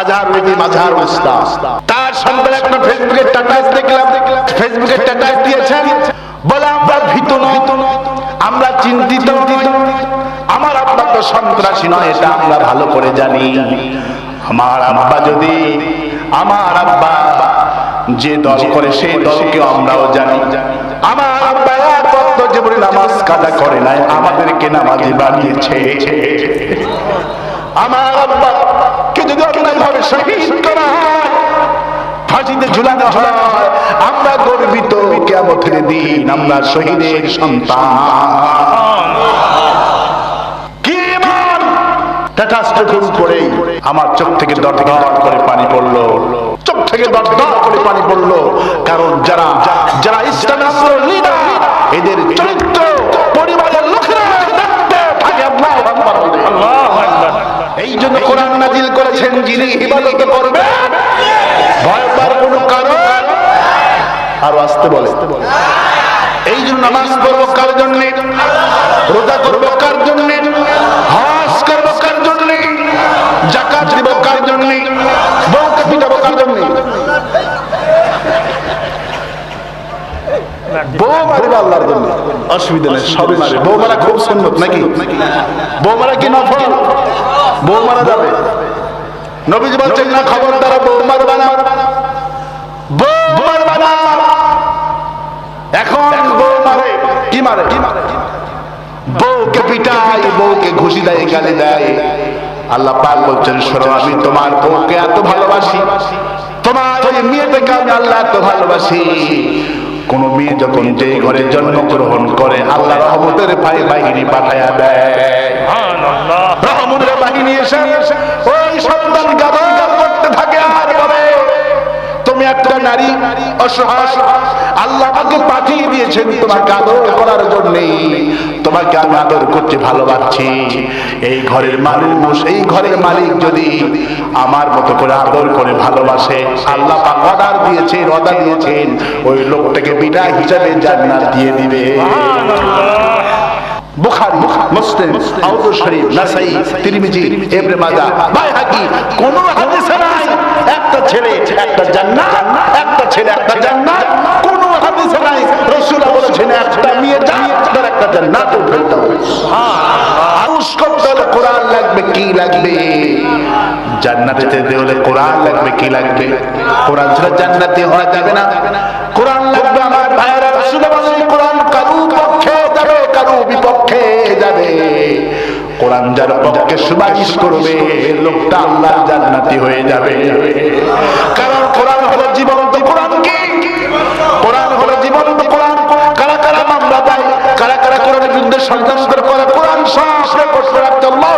আজহার উদ্দিন আজহার ইসলাম তার সন্তান একটা ফেসবুকে স্ট্যাটাস দেখলাম। ফেসবুকে স্ট্যাটাস দিয়েছেন। বলে, আমরা ভীত নয় আমরা চিন্তিত আমার আব্বা তো সন্ত্রাসী নয়, এটা আমরা ভালো করে জানি। আমার আব্বা যদি, আমার আব্বা যে দল করে, সেই দলকে আমরাও জানি। আমার আব্বা ওয়াক্ত জীবনে নামাজ কাজা করে নাই, আমাদেরকে নামাজি বানিয়েছে। আমার আব্বা ভাবে শহীদ করা ফাঁসিতে ঝুলানো হয়। আমরা গর্বিত কেমতের দিন, আমরা শহীদের সন্তান। আমার চোখ থেকে দর করে পানি পড়ল। চোখ থেকে দর দর করে পানি পড়ল। কারণ যারা করবে? আরও আসতে বলে। এই জন্য নামাজ পড়ব কার জন্য? রোজা করব কার জন্য? হজ করব কার জন্য? জাকাত দিব কার জন্য? বউকে পিটাবো কার জন্য? বউ খুব সুন্নত নাকি? বউ মারা কি নফল? বউ মারা যাবে। নবীজি বলছেন না খবর দ্বারা বউ মারবা না বউ মারবা না এখন বউ মারে। কি মারে? কি মারে বউকে বউকে ঘুষি দেয় গালি দেয়। আল্লাহ পাক বলছেন শোনো আমি তোমার বউকে এত ভালোবাসি। তোমার ওই মেয়েটাকে আমি আল্লাহ এত ভালোবাসি। কোন মেয়ে যখন যে ঘরে জন্মগ্রহণ করে আল্লাহ রহমতের ভাই বাহিনী পাঠায়া দেয়। রহমতের বাহিনী এসে একটা নারী অসহায়। আল্লাহ আমাকে পাঠিয়ে দিয়েছেন তোমাকে আদর করার জন্য। তোমাকে আমি আদর করতে ভালোবাসছি। এই ঘরের মানুষ এই ঘরের মালিক যদি আমার মতো করে আদর করে ভালোবাসে আল্লাহ অর্ডার দিয়েছেন অর্ডার দিয়েছেন ওই লোকটাকে বিদায় হিসাবে জান্নাত দিয়ে দিবে। বুখারী মুসলিম আউদ শরীফ নাসাই তিরমিজি ইবনে মাজাহ। বাইহাকি কোন হাদিসে নাই। একটা ছেলে একটা জান্নাত। ছেলে একটা জান্নাত কোন হাদিসে নাই। রাসূল বলেছেন একটা মেয়ে জান্নাত আর একটা জান্নাত হবে আরশ করতে হলে কোরআন লাগবে কি লাগবে? জান্নাতে যেতে হলে কোরআন লাগবে কি লাগবে? কোরআন ছাড়া জান্নাতে হওয়া যাবে না। কোরআন লাগবে আমার ভাইয়েরা রাসূল বলেন কোরআন কারু পক্ষে যাবে কারু বিপক্ষে যাবে। কোরআন যার পক্ষে সুপারিশ করবে লোকটা আল্লাহর জান্নাতি হয়ে যাবে। কারা পরে কোরআন সব রেকর্ড করে রাখতে আল্লাহ